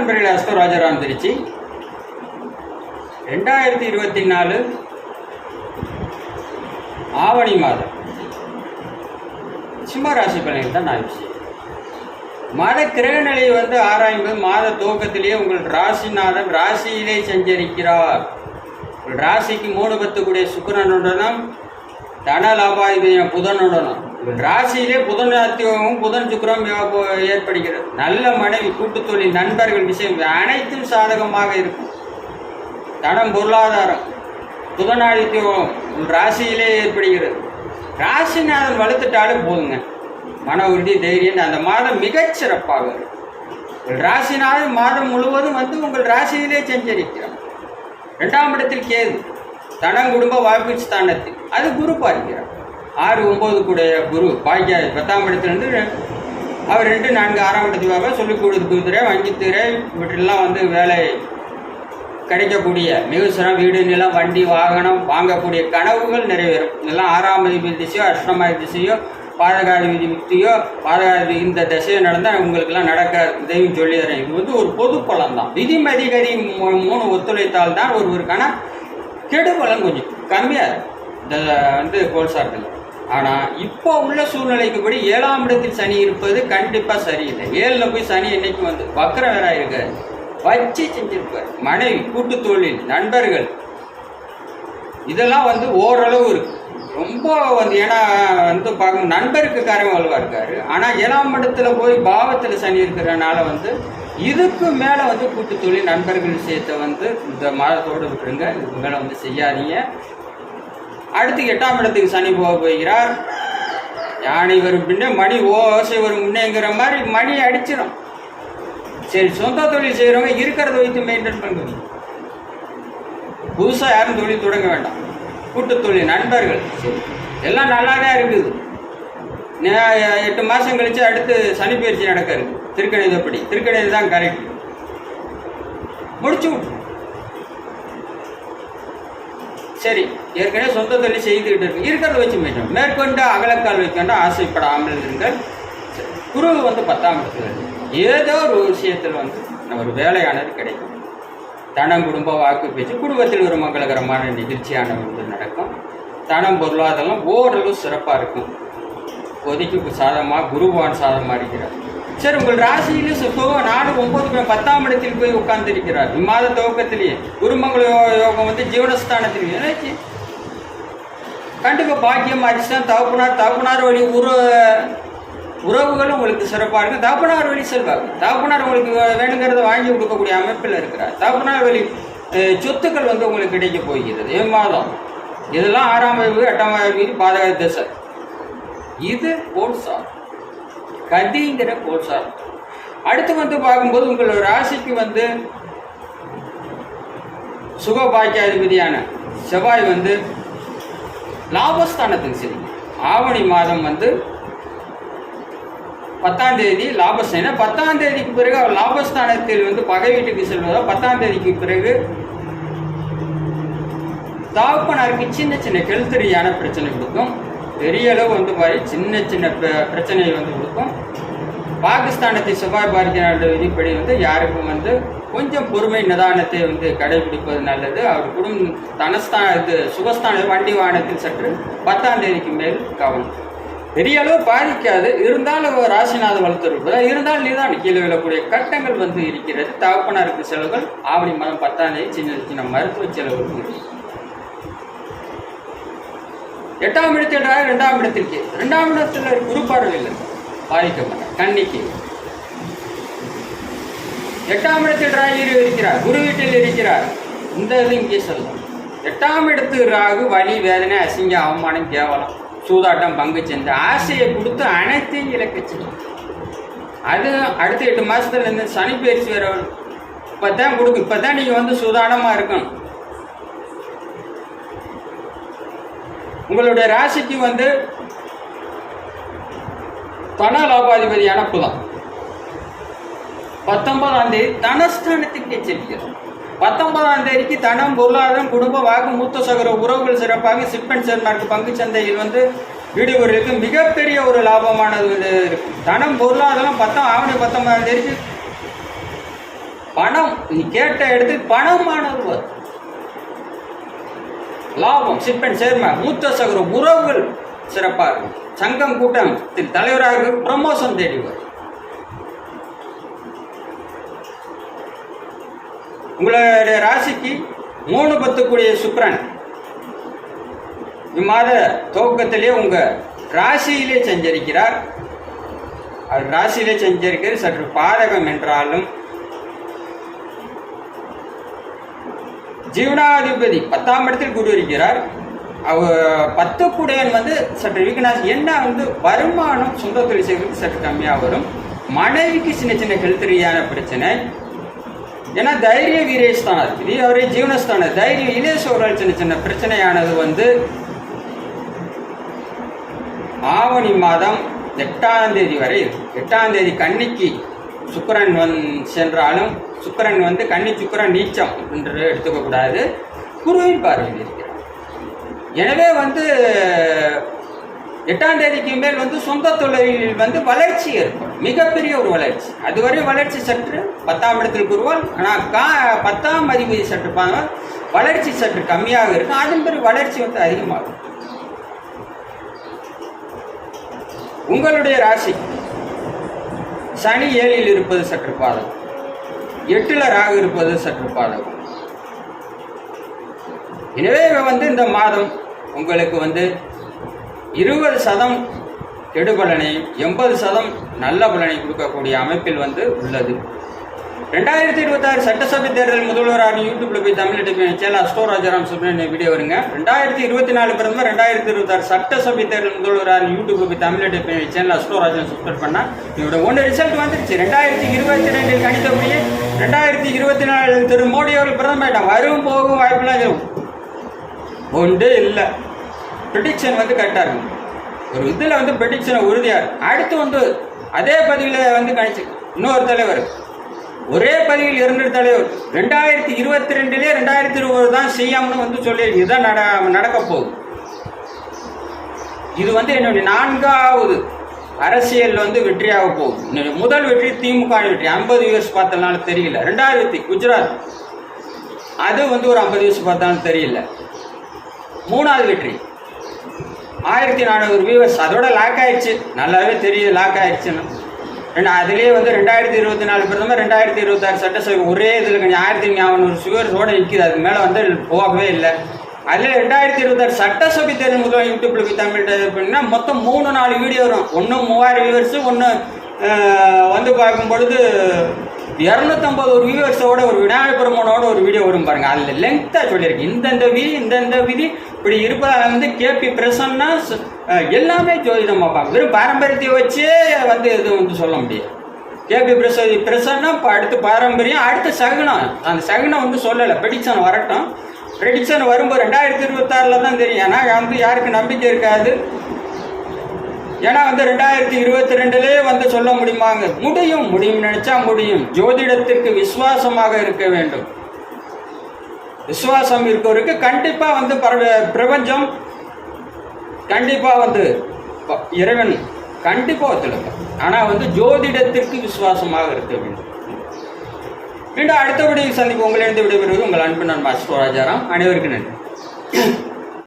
நண்பர்களே அஸ்தோ ராஜாராம் திருச்சி. ரெண்டாயிரத்தி இருபத்தி நாலு ஆவணி மாதம். சிம்ம ராசி பலன்கள் தான் நான் விஷயம் கிரக நிலையை வந்து ஆராயும்போது மாத துவக்கத்திலேயே உங்கள் ராசிநாதன் ராசியிலே சஞ்சரிக்கிறார் ராசிக்கு மூணு பத்துக்குடைய சுக்கிரனுடனும் தன லாபாதிபதியான புதனுடனும் ராசியிலே புதன் அத்தியோகமும் புதன் சுக்கரம் ஏற்படுகிறது. நல்ல மனைவி கூட்டுத்தொழில் நண்பர்கள் விஷயம் அனைத்தும் சாதகமாக இருக்கும். தனம் பொருளாதாரம் புதனாதித்யோகம் ராசியிலே ஏற்படுகிறது. ராசிநாதன் வளர்த்துட்டாலும் போதுங்க. மன உறுதி தைரியம் அந்த மாதம் மிகச்சிறப்பாக இருக்கும். உங்கள் ராசிநாதன் மாதம் முழுவதும் வந்து உங்கள் ராசியிலே சஞ்சரிக்கிறார் ரெண்டாம் இடத்தில் கேது. தனம் குடும்ப ஸ்தானத்தில். அது குரு பார்க்கிறார். ஆறு ஒம்பது கூடிய குரு பாக்கிய பத்தாம் இடத்துலேருந்து அவர் ரெண்டு நான்கு ஆறாம் இடத்துக்காக சொல்லிக் கொடுத்துறை வங்கித்துறை இவற்றெல்லாம் வந்து வேலை கிடைக்கக்கூடிய மிகுசரம் வீடு நிலம் வண்டி வாகனம் வாங்கக்கூடிய கனவுகள் நிறைவேறும். இதெல்லாம் ஆறாம் அதிபதி திசையோ அஷ்டமாதி திசையோ பாதகாதிபதி வித்தியோ பாதகாதி இந்த திசையோ நடந்தால் உங்களுக்கெல்லாம் நடக்க இதையும் சொல்லி இது வந்து ஒரு பொது பலன் தான் விதிமதி கதி மூ- மூணு ஒத்துழைத்தால் தான் ஒருவருக்கான கெடு கொஞ்சம். கம்மியாக இருக்கும் இந்த வந்து கோல்சாரத்தில் ஆனால் இப்போ உள்ள சூழ்நிலைக்குப்படி ஏழாம் இடத்தில் சனி இருப்பது கண்டிப்பாக சரியில்லை. ஏழில் போய் சனி என்றைக்கும் வந்து வக்கர வேற இருக்காரு. வச்சு செஞ்சிருப்பார். மனைவி கூட்டு தொழில் நண்பர்கள். இதெல்லாம் வந்து ஓரளவு இருக்குது ரொம்ப வந்து ஏன்னா வந்து பார்க்கும் நண்பருக்கு காரம் வலுவா இருக்காரு. ஆனால் ஏழாம் இடத்துல போய் பாவத்தில் சனி இருக்கிறனால வந்து இதுக்கு மேலே வந்து கூட்டு தொழில் நண்பர்கள் விஷயத்தை வந்து இந்த மாதத்தோடு விட்டுருங்க. இதுக்கு மேலே வந்து செய்யாதீங்க. அடுத்து எட்டாம் இடத்துக்கு சனி போக போகிறார். யானை வரும் பின்னே மணி ஓசை வரும் முன்னேங்கிற மாதிரி மணி அடிச்சிடும் சரி சொந்த தொழில் செய்கிறவங்க இருக்கிறத வைத்து மெயின்டைன் பண்ணுங்க. புதுசாக யாரும் தொழில் தொடங்க வேண்டாம். கூட்டுத்தொழில் நண்பர்கள். சரி எல்லாம் நல்லா தான் இருக்குது எட்டு மாதம் கழிச்சு அடுத்து சனி பயிற்சி நடக்க இருக்கு. திருக்கணிதப்படி. திருக்கணிதம் தான் கரெக்ட் முடிச்சு விட்டு சரி ஏற்கனவே சொந்த தொழில் செய்துக்கிட்டு இருக்கு. இருக்கிறத வச்சு மெயின்டைன் மேற்கொண்டு அகலக்கால் வைக்கொண்டு ஆசைப்படாமல் இருங்கள். சரி. குரு வந்து பத்தாம் இடத்துல ஏதோ ஒரு விஷயத்தில் வந்து ஒரு வேலையானது கிடைக்கும். தனம் குடும்ப வாக்கு பேச்சு. குடும்பத்தில் ஒரு மங்களகரமான நிகழ்ச்சியான வந்து நடக்கும். தனம் பொருளாதாரம் ஓரளவு சிறப்பாக இருக்கும். கொதிக்கு சாதமாக குருவான் சாதமாக இருக்கிறார் சரி உங்கள் ராசியிலே சுத்தம் நாலு ஒன்பது பத்தாம் இடத்தில் போய் உட்கார்ந்திருக்கிறார். இம்மாத துவக்கத்திலேயே குருமங்கள யோகம் வந்து ஜீவனஸ்தானத்தில் என்னாச்சு கண்டிப்பாக பாக்கியம் அதிர்ஷ்டம் தகப்பனார் தகப்பனார் வழி உரு உறவுகளும் உங்களுக்கு சிறப்பாக இருக்கும். தகப்பனார் வழி செல்வாங்க தகப்பனார் உங்களுக்கு வேணுங்கிறத வாங்கி கொடுக்கக்கூடிய அமைப்பில் இருக்கிறார். தகப்பனார் வழி சொத்துக்கள் வந்து உங்களுக்கு கிடைக்க போகிறது. மாதம்? இதெல்லாம் ஆறாம் வகுப்பு எட்டாம் வயது பாதக திசை. இது கோட்சார் கதிங்கிற கோட்சார் அடுத்து வந்து பார்க்கும்போது உங்கள் ராசிக்கு வந்து சுகபாக்கியாதிபதியான செவ்வாய் வந்து லாபஸ்தானத்துக்கு சரி ஆவணி மாதம் வந்து பத்தாம் தேதி லாபஸ்தான பத்தாம் தேதிக்கு பிறகு அவர் லாபஸ்தானத்தில் வந்து பகை வீட்டுக்கு செல்வதோ பத்தாம் தேதிக்கு பிறகு தாப்பனாருக்கு சின்ன சின்ன ஹெல்த் ரீதியான பிரச்சனை கொடுக்கும். பெரிய அளவு வந்து பாரு சின்ன சின்ன பிர- பிரச்சனையை வந்து கொடுக்கும். பாகிஸ்தானத்தை செவ்வாய் பாரதிய விதிப்படி வந்து யாருக்கும் வந்து கொஞ்சம் பொறுமை நிதானத்தை வந்து கடைபிடிப்பது நல்லது. அவர் குடும்பம் தனஸ்தான இது சுகஸ்தான வண்டி வாகனத்தில் சற்று பத்தாம் தேதிக்கு மேல் கவனம். பெரிய அளவு பாதிக்காது. இருந்தாலும் ராசிநாத வளர்த்திருப்பதா இருந்தாலும் நீதான் கீழே விழக்கூடிய கட்டங்கள் வந்து இருக்கிறது. தகப்பனாருக்கு செலவுகள் ஆவணி மாதம் பத்தாம் தேதி சின்ன சின்ன மருத்துவ செலவுகள் எட்டாம் இடத்தில் ரெண்டாம் இடத்திற்கு. இரண்டாம் இடத்தில் குரு இல்லை. பாதிக்கப்பட்ட கண்ணிக்கு கன்னிக்கு. எட்டாம் இடத்தில் ராகிரு இருக்கிறார். குரு வீட்டில் இருக்கிறார். இந்த இது இங்கே சொல்லலாம். எட்டாம் இடத்து ராகு வலி வேதனை அசிங்க அவமானம் கேவலம். சூதாட்டம் பங்கு சந்தை ஆசையை கொடுத்து அனைத்தையும் இழக்க செய்யும் அது அடுத்த எட்டு மாதத்துலேருந்து சனி பயிற்சி வேற இப்போ தான் கொடுக்கும் இப்பதான் நீங்கள் வந்து சூதாடமாக இருக்கணும். உங்களுடைய ராசிக்கு வந்து தன லாபாதிபதியான புதன். பத்தொன்பதாம் தேதி தனஸ்தானத்துக்கு எச்சரிக்கிறது பத்தொன்பதாம் தேதிக்கு தனம் பொருளாதாரம் குடும்ப வாக்கு மூத்த சகர உறவுகள் சிறப்பாக சிப்பன் சேர்மார்க்கு பங்கு சந்தையில் வந்து ஈடுபடுவதற்கு மிகப்பெரிய ஒரு லாபமானது வந்து தனம் பொருளாதாரம் பத்தாம் ஆவணி பத்தொன்பதாம் தேதிக்கு பணம். நீ கேட்ட இடத்துக்கு பணமானது வரும் லாபம் சிப்பன் சேர்ம மூத்த சகர உறவுகள் சிறப்பாக இருக்கும் சங்கம் கூட்டம் தலைவராக ப்ரமோஷன் தேடி வரும் உங்களுடைய ராசிக்கு மூணு பத்துக்குரிய சுக்கரன். இம்மாத துவக்கத்திலே உங்கள் ராசியிலே சஞ்சரிக்கிறார். அவர் ராசியிலே சஞ்சரிக்கிறது சற்று பாதகம் என்றாலும் ஜீவனாதிபதி பத்தாம் இடத்தில் குரு இருக்கிறார். அவ பத்துக்குடையன் வந்து சற்று வீக்னஸ் என்ன வந்து வருமானம் சொந்த தொழில் செய்வது சற்று கம்மியாக வரும். மனைவிக்கு சின்ன சின்ன ஹெல்த் ரீதியான பிரச்சனை. ஏன்னா தைரிய வீரேஸ்தானம் இது அவரே ஜீவனஸ்தானம் தைரியம் இலேஸ்வரல் சின்ன சின்ன பிரச்சனையானது வந்து ஆவணி மாதம் எட்டாம் தேதி வரை இருக்கு எட்டாம் தேதி கன்னிக்கு சுக்கரன் வந் சென்றாலும் சுக்கரன் வந்து கன்னி சுக்கரன் நீச்சம் என்று எடுத்துக்கக்கூடாது. குருவின் பார்வையில் இருக்கிறார். எனவே வந்து எட்டாம் தேதிக்கு மேல் வந்து சொந்த தொழிலில் வந்து வளர்ச்சி ஏற்படும். மிகப்பெரிய ஒரு வளர்ச்சி. அதுவரை வளர்ச்சி சற்று பத்தாம் இடத்தில் குருவால் ஆனால் கா பத்தாம் அதிபதி சற்று வளர்ச்சி சற்று கம்மியாக இருக்கும். அதன் பிறகு வளர்ச்சி வந்து அதிகமாகும். உங்களுடைய ராசி. சனி ஏழில் இருப்பது சற்று பாதகம். எட்டில் ராகு இருப்பது சற்று பாதகம். எனவே வந்து இந்த மாதம் உங்களுக்கு வந்து இருபது சதம் கெடுபலனையும் எண்பது சதம் நல்ல பலனை கொடுக்கக்கூடிய அமைப்பில் வந்து உள்ளது. ரெண்டாயிரத்தி இருபத்தாறு சட்டசபை தேர்தல் முதல்வரான யூடியூப்ல போய் Tamil TV channel astro Rajaram Subramania video வருங்க. ரெண்டாயிரத்தி இருபத்தி நாலு பிறந்த ரெண்டாயிரத்தி இருபத்தாறு சட்டசபை தேர்தல் முதல்வரான யூடியூப்ல போய் Tamil TV channel astro Raja subscribe பண்ணா இதோட ஒன்று ரிசல்ட் வந்துருச்சு. ரெண்டாயிரத்தி இருபத்தி ரெண்டில் கணித்தபடியே ரெண்டாயிரத்தி இருபத்தி நாலு திரு மோடி அவர்கள் பிரதமர் வரும் போகும் வாய்ப்புலாம் இருக்கும் ஒன்று இல்லை. ப்ரிடிக்ஷன் வந்து கரெக்டாக இருக்கும். ஒரு இதில் வந்து ப்ரிடிக்ஷனை உறுதியாக இருக்கும். அடுத்து வந்து அதே பதிவில் வந்து கணிச்சு இன்னொரு தலைவர். ஒரே பதிவில் இரண்டு தலைவர். ரெண்டாயிரத்தி இருபத்தி ரெண்டுலேயே ரெண்டாயிரத்தி இருபது தான் செய்யாமனு வந்து சொல்லி இதுதான் நட நடக்க போகுது. இது வந்து என்னுடைய நான்காவது அரசியல் வந்து வெற்றியாக போகுது. முதல் வெற்றி திமுக வெற்றி. ஐம்பது இயர்ஸ் பார்த்தனால தெரியல. ரெண்டாயிரத்தி குஜராத். அது வந்து ஒரு ஐம்பது இயர்ஸ் பார்த்தாலும் தெரியல. மூணாவது வெற்றி. ஆயிரத்தி நானூறு வியூவர்ஸ் அதோட லாக் ஆயிடுச்சு. நல்லாவே தெரியுது லாக் ஆயிடுச்சுன்னு. ரெண்டு அதுலேயே வந்து ரெண்டாயிரத்தி இருபத்தி நாலு பிரதமர் ரெண்டாயிரத்தி இருபத்தாறு சட்டசபை ஒரே இதில் கொஞ்சம் ஆயிரத்தி ஐநூறு சுகர்ஸோடு நிற்கிது அதுக்கு மேலே வந்து போகவே இல்லை. அதில் ரெண்டாயிரத்தி இருபத்தாறு சட்டசபை தேர்தல் முதல்வர் யூடியூப்ல போய் தமிழ் அப்படின்னா மொத்தம் மூணு நாலு வீடியோ வரும். ஒன்று மூவாயிரம் வியூவர்ஸு ஒன்று வந்து பார்க்கும் பொழுது இரநூத்தம்பது ஒரு வியூவர்ஸோட ஒரு விநாயகர் பெருமானோட ஒரு வீடியோ வரும் பாருங்க. அதில் லெங்க்த்தாக சொல்லியிருக்கு. இந்தந்த விதி இந்தந்த விதி. இப்படி இருப்பதால் வந்து கேபி பிரசன்னா எல்லாமே ஜோதிடம் பார்ப்பாங்க வெறும் பாரம்பரியத்தை வச்சே வந்து எதுவும் வந்து சொல்ல முடியாது. கேபி பிரச பிரசன்னா இப்போ அடுத்து பாரம்பரியம் அடுத்து சகுனம். அந்த சகுனம் வந்து சொல்லலை. ப்ரெடிக்ஷன் வரட்டும். ப்ரெடிக்ஷன் வரும்போது ரெண்டாயிரத்தி இருபத்தாறில் தான் தெரியும். ஏன்னா வந்து யாருக்கு நம்பிக்கை இருக்காது? ஏன்னா வந்து ரெண்டாயிரத்தி இருபத்தி ரெண்டுலேயே வந்து சொல்ல முடியுமாங்க? முடியும் முடியும் நினைச்சா முடியும். ஜோதிடத்திற்கு விசுவாசமாக இருக்க வேண்டும். விசுவாசம் இருக்கவருக்கு கண்டிப்பா வந்து பரவ- பிரபஞ்சம் கண்டிப்பா வந்து ப- இறைவன் கண்டிப்பா ஒத்துழைப்பான் ஆனா வந்து ஜோதிடத்திற்கு விசுவாசமாக இருக்க வேண்டும். மீண்டும் அடுத்தபடி சந்திப்பு உங்களிடம் விடைபெறுவது உங்கள் அன்பு நண்பர் அஸ்வராஜாராம். அனைவருக்கும் நன்றி.